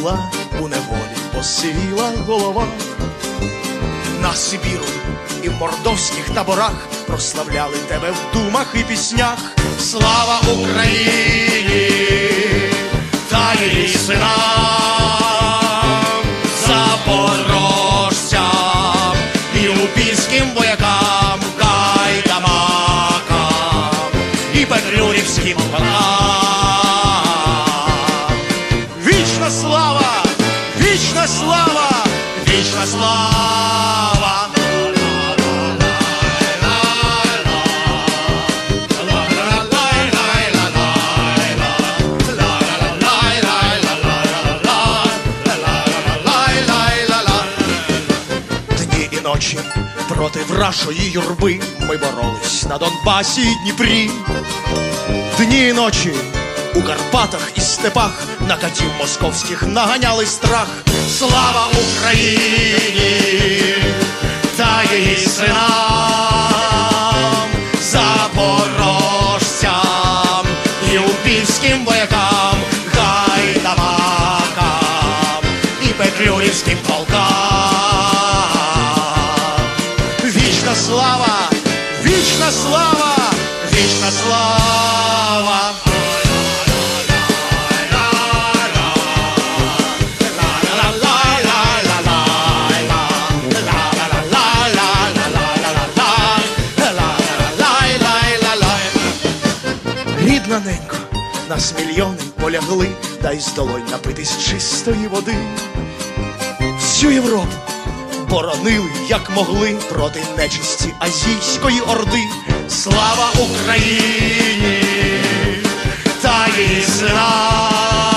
була, у неволі посивіла голова. На Сибіру і в мордовських таборах прославляли тебе в думах і піснях. Слава Україні та її синам, запорожцям і упільським воякам, гайдамакам і петлюрівським панам. Вічна слава, вічна слава. Дні і ночі проти врашої юрби ми боролись на Донбасі і Дніпрі. Дні і ночі у Карпатах і степах на катів московських наганяли страх. Слава Україні та її синам, запорожцям і упільським воякам, гайдамакам і петлюрівським полкам. Вічна слава, вічна слава, вічна слава. Рідна ненько, нас мільйони полягли, дай з долонь напитись чистої води. Всю Європу боронили, як могли, проти нечисті азійської орди. Слава Україні та синам,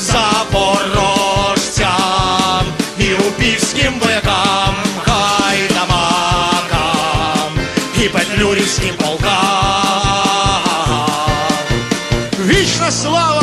запорожцям і упівським воякам, гайдамакам і петлюрівським полкам. Вічна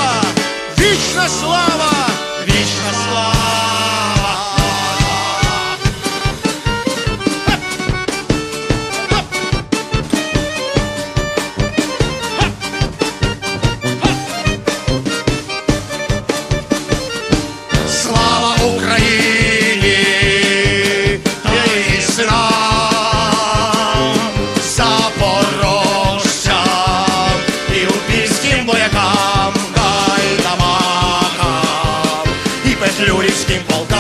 і петлюрівським полкам.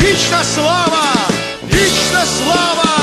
Вічна слава, вічна слава,